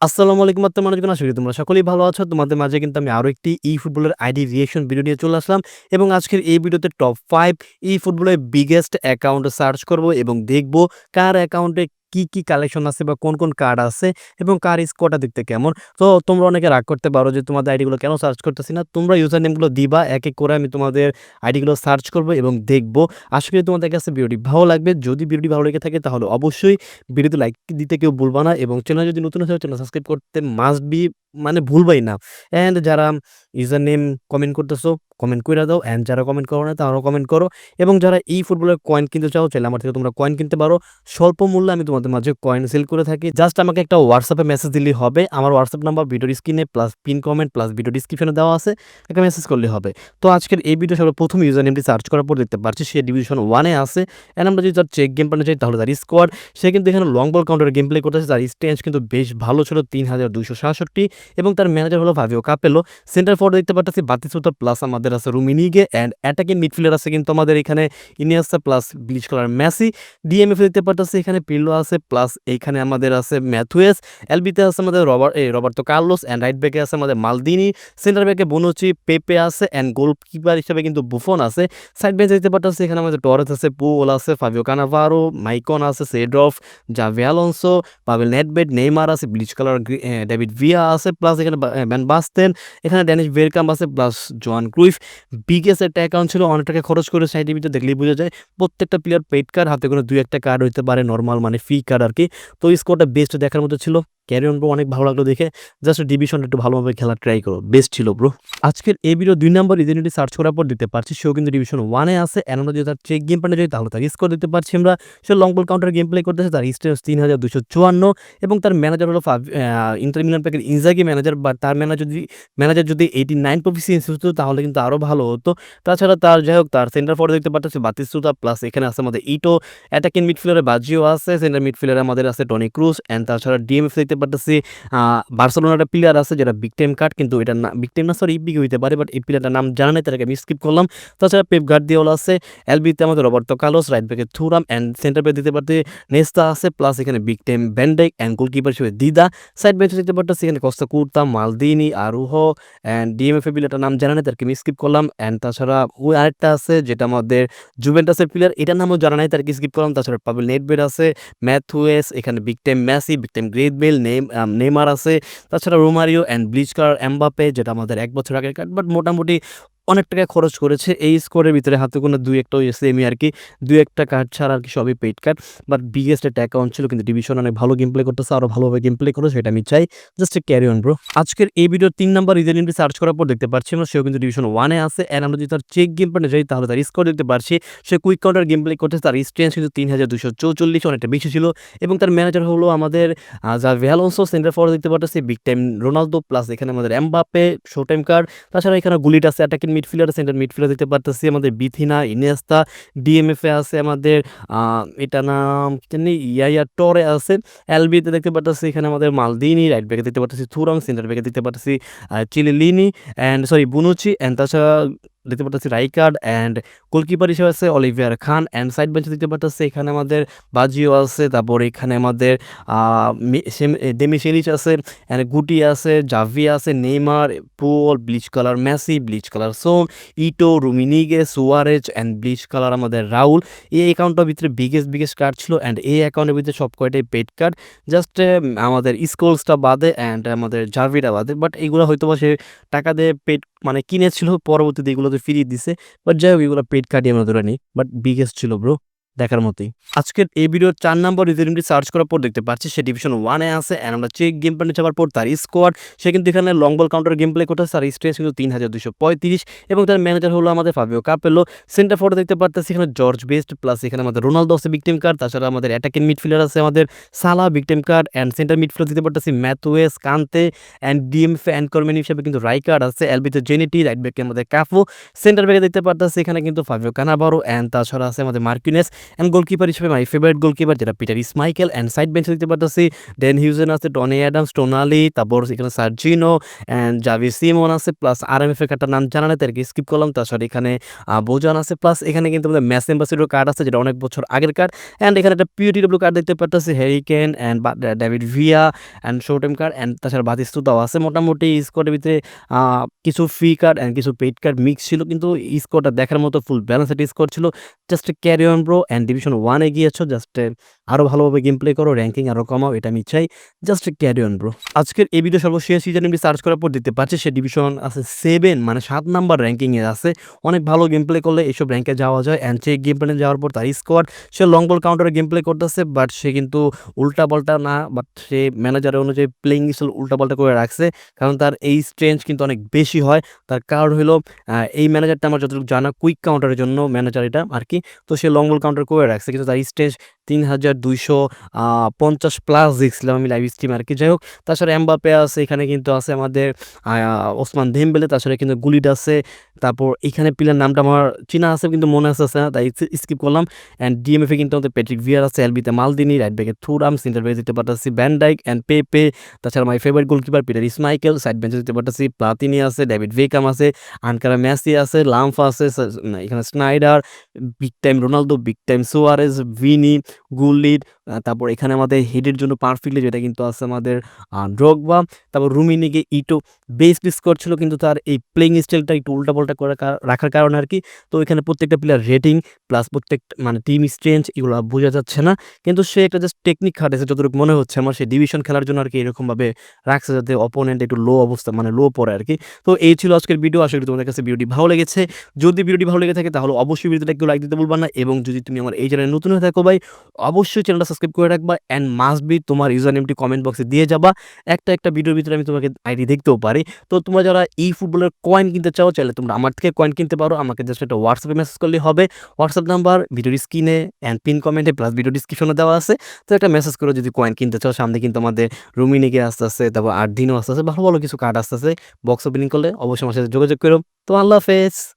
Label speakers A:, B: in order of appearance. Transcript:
A: আসসালামু আলাইকুম আত্মা মানুষজন আশা তোমরা সকলেই ভালো আছো। তোমাদের মাঝে কিন্তু আমি আরও একটি ই ফুটবলের আইডি রিয়েশন ভিডিও নিয়ে চলে আসলাম এবং আজকের এই ভিডিওতে টপ ফাইভ ই ফুটবলের বিগেস্ট অ্যাকাউন্ট সার্চ করব এবং দেখব কার অ্যাকাউন্টে কি কি কালেকশন আছে বা কোন কোন কার্ড আছে এবং কার স্কোরটা দেখতে কেমন? তো তোমরা অনেকে রাগ করতে পারো যে তোমাদের আইডিগুলো কেন সার্চ করতেছি না। তোমরা ইউজার নেমগুলো দিবা, এক এক করে আমি তোমাদের আইডিগুলো সার্চ করব এবং দেখব। আশা করি তোমাদের কাছে ভিডিওটি ভালো লাগবে। যদি ভিডিওটি ভালো লেগে থাকে তাহলে অবশ্যই ভিডিওতে লাইক দিতে কেউ ভুলবা না এবং চ্যানেল যদি নতুন হয় চ্যানেল সাবস্ক্রাইব করতে মাস্ট বি মানে ভুলবাই না। অ্যান্ড যারা ইউজার নেম কমেন্ট করতেছো কমেন্ট করে দাও। অ্যান্ড যারা কমেন্ট করো না, তারাও কমেন্ট করো। এবং যারা এই ফুটবলের কয়েন কিনতে চাও, চাইলে আমার থেকে তোমরা কয়েন কিনতে পারো। স্বল্প মূল্যে আমি তোমাদের মাঝে কয়েন সেল করে থাকি। জাস্ট আমাকে একটা হোয়াটসঅ্যাপে মেসেজ দিলেই হবে। আমার হোয়াটসঅ্যাপ নাম্বার ভিডিও স্ক্রিনে plus pin comment plus video ডিসক্রিপশনে দেওয়া আছে। একটা মেসেজ করলে হবে। তো আজকের এই ভিডিও সবার প্রথম ইউজার নেমটি সার্চ করার পর দেখতে পাচ্ছি, সে ডিভিশন ওয়ানে আছে। অ্যান্ড আমরা যদি তার চেক গেম প্ল্যানে চাই, তাহলে তার স্কোয়াড সে কিন্তু এখানে long ball counter game play করতেছে। তার স্টেঞ্জ কিন্তু বেশ ভালো ছিল, তিন হাজার দুশো সাতষট্টি। এবং তার ম্যানেজার হলো ভাবিও কাপেলো সেন্টার ফর দেখতে পাচ্ছি বাতিসুতা প্লাস আমাদের আছে রুমিনিগে অ্যান্ড অ্যাটাকিং মিডফিল্ডার আছে কিন্তু আমাদের এখানে Iniesta plus black colour Messi DMF দেখতে পাচ্ছি, এখানে পিল্লো আছে। প্লাস এইখানে আমাদের আছে ম্যাথুয়েস এলবিতে আছে আমাদের রবার, এই রবার্তো কার্লোস অ্যান্ড রাইট ব্যাকে আছে আমাদের মালদিনি সেন্টার ব্যাকে বনুচি, পেপে আছে অ্যান্ড গোলকিপার হিসেবে কিন্তু বুফন আছে। সাইড বেঞ্চ দেখতে পাচ্ছি এখানে আমাদের টরেস আছে, পুল আছে, ফাবিও কানাভারো, মাইকন আছে, সেড্রফ, জাভি আলোনসো পাবেল নেটবেড নেইমার আছে, ব্লিচ কালার ডেভিড ভিয়া আছে প্লাস এখানে ব্যান বাস্তেন, এখানে ড্যানিশ বেরকাম আছে প্লাস জোয়ান ক্রুইফ। বিগেস্ট একটা অ্যাকাউন্ট ছিল অনেক টাকা খরচ করে ভিতরে দেখলেই বোঝা যায়, প্রত্যেকটা প্লেয়ার পেড কার্ড হাতে করে দুই একটা কার্ড হইতে পারে নর্মাল মানে ফি কার্ড আর কি। তো স্কোরটা বেস্ট দেখার মতো ছিল। ক্যারি অন ব্রো অনেক ভালো লাগল দেখে। জাস্ট ডিভিশনটা একটু ভালোভাবে খেলা ট্রাই করো। বেস্ট ছিল ব্রো। আজকের এই ভিডিও দুই নম্বর ইডেন্টি সার্চ করার পর দিতে পারছি, সেও কিন্তু ডিভিশন ওয়ানে আছে। অ্যান্ড আমরা যদি তার চেক গেম প্ল্যানে যাই তাহলে তার স্কোর দিতে পারছি আমরা। সে long ball counter game play করতেছে, তার স্টেজ তিন হাজার দুশো চুয়ান্ন। এবং তার ম্যানেজার হলো ইন্টার মিলান প্যাকের ইনজাগি ম্যানেজার বা তার ম্যানেজার যদি ম্যানেজার যদি এইটি নাইন প্রফিসিয়েন্সি হতো তাহলে কিন্তু আরও ভালো হতো। তাছাড়া তার যাই হোক, তার সেন্টার ফর দেখতে পারতেছে বাতিস্তুতা প্লাস এখানে আছে আমাদের ইটো অ্যাটাকিং মিডফিল্ডারে বাজিও আছে সেন্টার মিডফিল্ডারে আমাদের আছে টনি ক্রুজ অ্যান্ড তাছাড়া ডিএমএফ দেখতে পারতেছি বার্সেলোনার একটা প্লেয়ার আছে যেটা বিগ টাইম কার্ড কিন্তু এটা না বিগ টাইম না সরি ইপিকে হইতে পারে বাট এই প্লেয়ারটার নাম জানা নেই তাদেরকে আমি স্কিপ করলাম। তাছাড়া পেপ গার্ড গার্দিওলা আছে এলবিতে আমাদের রবার্তো কালোস রাইট ব্যাকে থুরাম অ্যান্ড সেন্টার ব্যাক দিতে পারতে নেস্তা আছে প্লাস এখানে big time Van Dijk and goalkeeper হিসেবে দিদা সাইড বেঞ্চে দিতে পারতেছে, এখানে কস্তা কুর্তা মালদিনি আরুহ অ্যান্ড ডিএমএফ প্লেয়ারটার নাম জানা নেই তাদেরকে আমি স্কিপ করলাম। অ্যান্ড তাছাড়া ওই আরেকটা আছে, যেটা আমাদের জুভেন্টাসের প্লেয়ার এটার নামও জানা নাই তাদেরকে স্কিপ করলাম। তাছাড়া পাবেল নেটবেড আছে ম্যাথুয়েস এখানে big time Messi big time Gareth Bale Neymar আছে। তাছাড়া রোমারিও অ্যান্ড ব্লিচকার এমবাপে যেটা আমাদের এক বছর আগে কাট বাট মোটামুটি অনেক টাকা খরচ করেছে। এই স্কোরের ভিতরে হাতে কোনো দুই একটা ওই সেমি আর কি, দুই একটা কার্ড ছাড়া আর কি সবই পেইড কার্ড বাট বিগেস্ট একটা অ্যাকাউন্ট ছিল কিন্তু ডিভিশন অনেক ভালো গেম প্লে করতেছে আরও ভালোভাবে গেম প্লে করে, সেটা আমি চাই। জাস্ট ক্যারি অন ব্রো আজকের এই ভিডিও তিন নাম্বার ইদেনিটি সার্চ করার পর দেখতে পাচ্ছি আমরা, সেও কিন্তু ডিভিশন ওয়ানে আছে অ্যান্ড আমরা যদি তার চেক গেম প্লে যাই, তাহলে তার স্কোর দেখতে পারছি, সে কুইক কাউন্টার গেম প্লে করতেছে, তার স্ট্রেন্স কিন্তু তিন হাজার দুশো চৌচল্লিশ, অনেকটা বেশি ছিল, এবং তার ম্যানেজার হলো আমাদের যা ভ্যালোসো সেন্টার ফর দেখতে পাচ্ছি বিগ টাইম রোনালদো প্লাস এখানে আমাদের এমবাপে শো টাইম কার্ড তাছাড়া এখানে গুলিট আছে অ্যাটাকিং মিডফিল্ডার সেন্টার মিডফিল্ডার দিতে পারতেছি। আমাদের বিথিনা ইনেস্তা ডিএমএফে আছে আমাদের এটা নাম জানি? ইয়াইয়া টরে আছে। এলবিতে দেখতে পারতেছি এখানে আমাদের মালদিনি রাইট ব্যাকে দেখতে পারতেছি। থুরং সেন্টার ব্যাকে দেখতে পারতেছি Chiellini and sorry Bonucci and তাছাড়া দেখতে পাচ্ছি রাইকার্ড অ্যান্ড গোলকিপার হিসেবে আছে অলিভিয়ার খান অ্যান্ড সাইড বেঞ্চে দেখতে পাচ্ছি এখানে আমাদের বাজিও আছে, তারপর এখানে আমাদের ডেমিশেলিচ আছে অ্যান্ড গুটি আছে, জাভি আছে, Neymar, pole, black colour Messi, black colour Samuel, Eto'o, Rummenigge, Suarez and black colour আমাদের রাউল এই অ্যাকাউন্টটার ভিতরে বিগেস্ট বিগেস্ট কার্ড ছিল অ্যান্ড এই অ্যাকাউন্টের ভিতরে সব কয়টাই পেড কার্ড জাস্ট আমাদের স্কোলসটা বাদে অ্যান্ড আমাদের জাভিটা বাদে বাট এগুলো হয়তো বা সে টাকা দিয়ে পেড মানে কিনেছিল, পরবর্তীতে এগুলো তো ফিরিয়ে দিছে বাট যাই হোক, এগুলো পেড কাটিয়ে আমরা ধরে নিই বাট বিগেস্ট ছিল ব্রো দেখার মতোই। আজকের এই ভিডিওর চার নম্বর রিজনিংটি সার্চ করার পর দেখতে পাচ্ছি, সে ডিভিশন ওয়ানে আছে অ্যান্ড আমরা চেক গেম প্লে যাওয়ার পর তার স্কোয়াড সে কিন্তু এখানে long ball counter game play করতেছে, তার স্ট্রেস কিন্তু তিন হাজার দুশো পঁয়ত্রিশ এবং তার ম্যানেজার হলো আমাদের ফাবিও কাপেলো সেন্টার ফটো দেখতে পারতেছি, এখানে জর্জ বেস্ট প্লাস এখানে আমাদের রোনালদো আছে বিকটিম কার্ড তাছাড়া আমাদের অ্যাটাকিং মিডফিল্ডার আছে আমাদের সালা big time card and centre midfielder দিতে পারতেছি ম্যাথওয়েস কান্তে অ্যান্ড ডিএম অ্যান্ড কর্মেন হিসেবে কিন্তু রাই কার্ড আছে এলবিতে জেনেটি রাইট ব্যাকে আমাদের কাফো সেন্টার ব্যাকে দেখতে পারতেছি, এখানে কিন্তু ফাবিও কানাবারো অ্যান্ড তাছাড়া আছে আমাদের মার্কিনেস অ্যান্ড গোলকিপার হিসেবে মাই ফেভারিট গোলকিপার যেটা পিটার ইসমাইকেল অ্যান্ড সাইড বেঞ্চে দেখতে পারতেছি ডেন হিউজেন আছে টনি অ্যাডামস টোনালি তারপর এখানে সার্জিনো অ্যান্ড জাভি সিমন আছে প্লাস আর এম এফ এর কার্ডটার নাম জানা নেই, তাদেরকে স্কিপ করলাম, তাছাড়া এখানে বোজান আছে প্লাস এখানে কিন্তু আমাদের ম্যাস এম্বাসিডোর কার্ড আছে, যেটা অনেক বছর আগের কার্ড অ্যান্ড এখানে একটা পিউটিডব্লিউ কার্ড দেখতে পারতেছি Harry Kane and David Villa and showtime card and তাছাড়া বাতিস্তুতাও আছে, মোটামুটি স্কোয়াডের ভিতরে কিছু ফ্রি কার্ড অ্যান্ড কিছু পেড কার্ড মিক্স ছিল, কিন্তু স্কোরটা দেখার মতো ফুল ব্যালেন্স একটা স্কোর ছিল just carry on bro and division ওয়ানে গিয়েছো জাস্ট আরও ভালোভাবে গেম প্লে করো র্যাঙ্কিং আরও কমাও, এটা আমি চাই। জাস্ট ক্যারি অন ব্রো আজকের এই ভিডিও সর্বশেষ সিজন এমনি সার্চ করার পর দেখতে পাচ্ছি, সে ডিভিশন আছে সেভেন মানে সাত নাম্বার র্যাঙ্কিংয়ে আছে। অনেক ভালো গেম প্লে করলে এইসব র্যাঙ্কে যাওয়া যায় অ্যান্ড সে গেম প্লে যাওয়ার পর তার স্কোয়াড সে লং বল কাউন্টারে গেম প্লে করতেছে বাট সে কিন্তু উল্টা বলটা না বাট সে ম্যানেজারের অনুযায়ী প্লেইং স্টাইল উল্টা বলটা করে রাখছে, কারণ তার এই স্ট্রেঞ্জ কিন্তু অনেক বেশি হয়। তার কারণ হলো এই ম্যানেজারটা আমার যতটুকু জানা কুইক কাউন্টারের জন্য ম্যানেজার এটা আর কি। তো সে লং বল কাউন্টার করে রাখছে। কিন্তু তার স্ট্রেঞ্জ তিন হাজার দুইশো পঞ্চাশ প্লাস দেখছিলাম আমি লাইভ স্ট্রিম আর কি। যাই হোক, তাছাড়া এমবাপে আছে, এখানে কিন্তু আছে আমাদের ওসমান দেমবেলে তাছাড়া কিন্তু গুলিড আছে। তারপর এখানে প্লেয়ার নামটা আমার চিনা আছে কিন্তু মনে আছে না, তাই স্কিপ করলাম। অ্যান্ড ডিএমএফে কিন্তু আমাদের প্যাট্রিক ভিয়ার আছে এলবিতে মালদিনি রাইট ব্যাকে থুরাম সেন্টার ব্যাকে দিতে পারতেছি ব্যান্ডাইক অ্যান্ড পে পে তাছাড়া my favourite goalkeeper Peter Schmeichel side বেঞ্চে দিতে পারতেছি প্লাতিনি আছে ডেভিড ভেকাম আছে আনকারা মেসি আছে লামফা আছে এখানে Sneijder big time Ronaldo big time Suarez Vini Gullit তারপর এখানে আমাদের হেডের জন্য পারফেক্টলি যেটা কিন্তু আছে আমাদের ড্রগবা। তারপর রুমিনিকে ইটো বেস্ট স্কোর ছিল কিন্তু তার এই প্লেইং স্টাইলটা একটু উল্টাপাল্টা করে রাখার কারণে আর কি তো এখানে প্রত্যেকটা প্লেয়ার রেটিং প্লাস প্রত্যেকটা মানে টিম স্ট্রেঞ্জ এগুলো বোঝা যাচ্ছে না। কিন্তু সে একটা জাস্ট টেকনিক খাটেছে যতটুকু মনে হচ্ছে আমার, সে ডিভিশন খেলার জন্য আর কি এরকমভাবে রাখছে যাতে অপোনেন্ট একটু লো অবস্থা মানে লো পড়ে আর কি তো এই ছিল আজকের ভিডিও আশা করি তোমাদের কাছে ভিডিওটি ভালো লেগেছে। যদি ভিডিওটি ভালো লেগে থাকে তাহলে অবশ্যই ভিডিওটা একটু লাইক দিতে ভুলবা না। এবং যদি তুমি আমার এই চ্যানেলে নতুন হয়ে থাকো ভাই, অবশ্যই চ্যানেলটা সাবস্ক্রাইব করে রাখবা অ্যান্ড মাস্ট বি তোমার ইউজার নেমটি কমেন্ট বক্সে দিয়ে যাবা। একটা একটা ভিডিওর ভিতরে আমি তোমাকে আইডি দেখতেও পারি। তো তোমরা যারা এই ফুটবলের কয়েন কিনতে চাও, চাইলে তোমরা আমার থেকে কয়েন কিনতে পারো। আমাকে জাস্ট একটা হোয়াটসঅ্যাপে মেসেজ করলেই হবে। হোয়াটসঅ্যাপ নাম্বার ভিডিওর স্ক্রিনে অ্যান্ড পিন কমেন্টে প্লাস ভিডিও ডিসক্রিপশনে দেওয়া আছে। তো একটা মেসেজ করো, যদি কয়েন কিনতে চাও, সামনে কিন্তু আমাদের রুমিনিকে আসতে আসতে তারপর আট দিনও আসতে আসতে ভালো ভালো কিছু কার্ড আসতে আসতে বক্স ওপেনিং করলে অবশ্যই আমার সাথে যোগাযোগ করো। তো আল্লাহ হাফেজ।